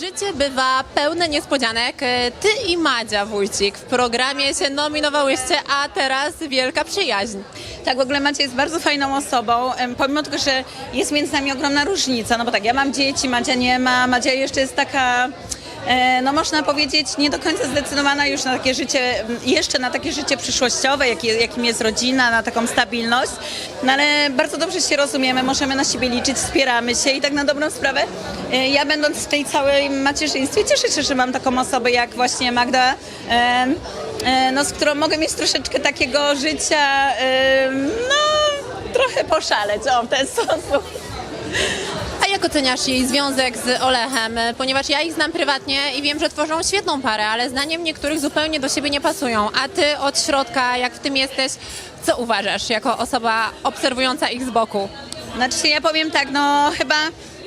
Życie bywa pełne niespodzianek. Ty i Madzia Wójcik w programie się nominowałyście, a teraz wielka przyjaźń. Tak, w ogóle Macia jest bardzo fajną osobą, pomimo tego, że jest między nami ogromna różnica, no bo tak, ja mam dzieci, Madzia nie ma, Madzia jeszcze jest taka, e, no można powiedzieć, nie do końca zdecydowana już na takie życie, jeszcze na takie życie przyszłościowe, jakim jest rodzina, na taką stabilność, no ale bardzo dobrze się rozumiemy, możemy na siebie liczyć, wspieramy się i tak na dobrą sprawę, e, ja będąc w tej całej macierzyństwie, cieszę się, że mam taką osobę jak właśnie Magda, e, no, z którą mogę mieć troszeczkę takiego życia, no trochę poszaleć, o w ten sposób. A jak oceniasz jej związek z Olechem? Ponieważ ja ich znam prywatnie i wiem, że tworzą świetną parę, ale zdaniem niektórych zupełnie do siebie nie pasują. A ty od środka, jak w tym jesteś, co uważasz jako osoba obserwująca ich z boku? Znaczy ja powiem tak, no chyba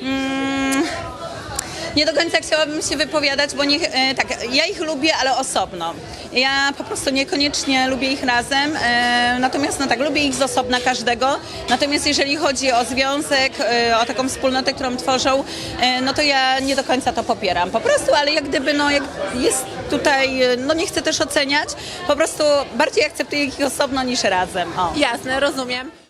mm, nie do końca chciałabym się wypowiadać, bo nie, e, tak, ja ich lubię, ale osobno. Ja po prostu niekoniecznie lubię ich razem, e, natomiast no tak, lubię ich z osobna każdego. Natomiast jeżeli chodzi o związek, e, o taką wspólnotę, którą tworzą, no to ja nie do końca to popieram. Po prostu, ale jak gdyby, no jak jest tutaj, no nie chcę też oceniać, po prostu bardziej akceptuję ich osobno niż razem. O. Jasne, rozumiem.